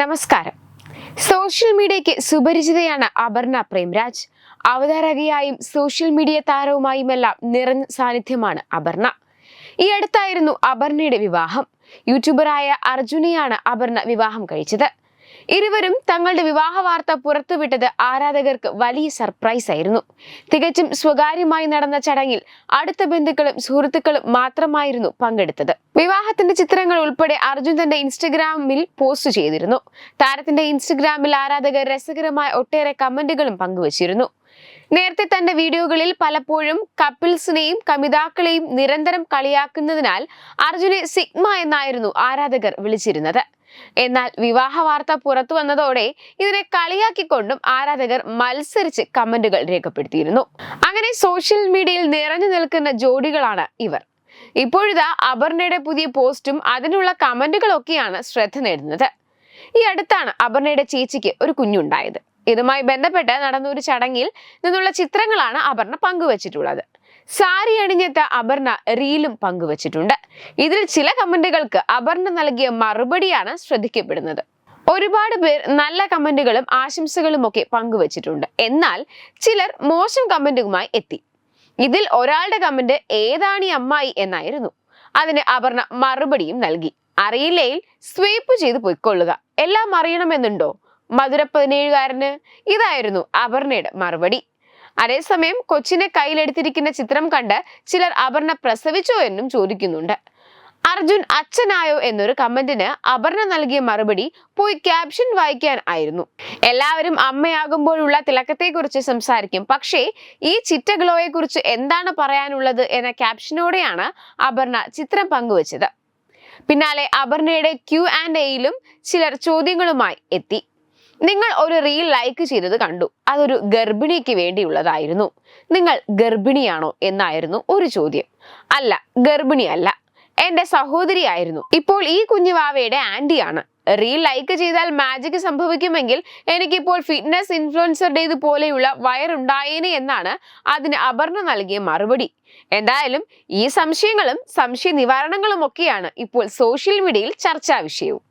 നമസ്കാരം. സോഷ്യൽ മീഡിയയ്ക്ക് സുപരിചിതയാണ് അപർണ പ്രേംരാജ്. അവതാരകയായും സോഷ്യൽ മീഡിയ താരവുമായുമെല്ലാം നിറഞ്ഞ സാന്നിധ്യമാണ് അപർണ. ഈ അടുത്തായിരുന്നു അപർണയുടെ വിവാഹം. യൂട്യൂബറായ അർജുനെയാണ് അപർണ വിവാഹം കഴിച്ചത്. ഇരുവരും തങ്ങളുടെ വിവാഹ വാർത്ത പുറത്തുവിട്ടത് ആരാധകർക്ക് വലിയ സർപ്രൈസ് ആയിരുന്നു. തികച്ചും സ്വകാര്യമായി നടന്ന ചടങ്ങിൽ അടുത്ത ബന്ധുക്കളും സുഹൃത്തുക്കളും മാത്രമായിരുന്നു പങ്കെടുത്തത്. വിവാഹത്തിന്റെ ചിത്രങ്ങൾ ഉൾപ്പെടെ അർജുൻ തന്റെ ഇൻസ്റ്റഗ്രാമിൽ പോസ്റ്റ് ചെയ്തിരുന്നു. താരത്തിന്റെ ഇൻസ്റ്റഗ്രാമിൽ ആരാധകർ രസകരമായ ഒട്ടേറെ കമന്റുകളും പങ്കുവച്ചിരുന്നു. നേരത്തെ തന്റെ വീഡിയോകളിൽ പലപ്പോഴും കപ്പിൾസിനെയും കമിതാക്കളെയും നിരന്തരം കളിയാക്കുന്നതിനാൽ അർജുനെ സിഗ്മ എന്നായിരുന്നു ആരാധകർ വിളിച്ചിരുന്നത്. എന്നാൽ വിവാഹ വാർത്ത പുറത്തു വന്നതോടെ ഇതിനെ കളിയാക്കിക്കൊണ്ടും ആരാധകർ മത്സരിച്ച് കമന്റുകൾ രേഖപ്പെടുത്തിയിരുന്നു. അങ്ങനെ സോഷ്യൽ മീഡിയയിൽ നിറഞ്ഞു നിൽക്കുന്ന ജോഡികളാണ് ഇവർ. ഇപ്പോഴിതാ അപർണയുടെ പുതിയ പോസ്റ്റും അതിനുള്ള കമന്റുകളൊക്കെയാണ് ശ്രദ്ധ നേടുന്നത്. ഈ അടുത്താണ് അപർണയുടെ ചേച്ചിക്ക് ഒരു കുഞ്ഞുണ്ടായത്. ഇതുമായി ബന്ധപ്പെട്ട് നടന്ന ഒരു ചടങ്ങിൽ നിന്നുള്ള ചിത്രങ്ങളാണ് അപർണ പങ്കുവച്ചിട്ടുള്ളത്. സാരി അണിഞ്ഞെത്ത അപർണ റീലും പങ്കുവച്ചിട്ടുണ്ട്. ഇതിൽ ചില കമന്റുകൾക്ക് അപർണ നൽകിയ മറുപടിയാണ് ശ്രദ്ധിക്കപ്പെടുന്നത്. ഒരുപാട് പേർ നല്ല കമന്റുകളും ആശംസകളും ഒക്കെ പങ്കുവച്ചിട്ടുണ്ട്. എന്നാൽ ചിലർ മോശം കമന്റുമായി എത്തി. ഇതിൽ ഒരാളുടെ കമന്റ് ഏതാണ് ഈ അമ്മായി എന്നായിരുന്നു. അതിന് അപർണ മറുപടിയും നൽകി. അറിയില്ലെങ്കിൽ സ്വീപ്പ് ചെയ്ത് പൊയ്ക്കൊള്ളുക. എല്ലാം അറിയണമെന്നുണ്ടോ? മധുര പതിനേഴുകാരന് ഇതായിരുന്നു അപർണയുടെ മറുപടി. അതേസമയം കൊച്ചിനെ കയ്യിലെടുത്തിരിക്കുന്ന ചിത്രം കണ്ട് ചിലർ അപർണ പ്രസവിച്ചോ എന്നും ചോദിക്കുന്നുണ്ട്. അർജുൻ അച്ഛനായോ എന്നൊരു കമന്റിന് അപർണ നൽകിയ മറുപടി പോയി ക്യാപ്ഷൻ വായിക്കാൻ ആയിരുന്നു. എല്ലാവരും അമ്മയാകുമ്പോഴുള്ള തിളക്കത്തെക്കുറിച്ച് സംസാരിക്കും. പക്ഷേ ഈ ചിറ്റഗ്ലോയെ കുറിച്ച് എന്താണ് പറയാനുള്ളത് എന്ന ക്യാപ്ഷനോടെയാണ് അപർണ ചിത്രം പങ്കുവച്ചത്. പിന്നാലെ അപർണയുടെ ക്യു ആൻഡ് എയിലും ചിലർ ചോദ്യങ്ങളുമായി എത്തി. നിങ്ങൾ ഒരു റീൽ ലൈക്ക് ചെയ്തത് കണ്ടു. അതൊരു ഗർഭിണിക്ക് വേണ്ടിയുള്ളതായിരുന്നു. നിങ്ങൾ ഗർഭിണിയാണോ എന്നായിരുന്നു ഒരു ചോദ്യം. അല്ല ഗർഭിണിയല്ല എന്റെ സഹോദരിയായിരുന്നു ഇപ്പോൾ ഈ കുഞ്ഞുവാവയുടെ ആന്റിയാണ് റീൽ ലൈക്ക് ചെയ്താൽ മാജിക് സംഭവിക്കുമെങ്കിൽ എനിക്കിപ്പോൾ ഫിറ്റ്നസ് ഇൻഫ്ലുവൻസറുടേത് പോലെയുള്ള വയറുണ്ടായേനെ എന്നാണ് അതിന് അപർണ നൽകിയ മറുപടി. എന്തായാലും ഈ സംശയങ്ങളും സംശയ നിവാരണങ്ങളും ഒക്കെയാണ് ഇപ്പോൾ സോഷ്യൽ മീഡിയയിൽ ചർച്ചാ വിഷയവും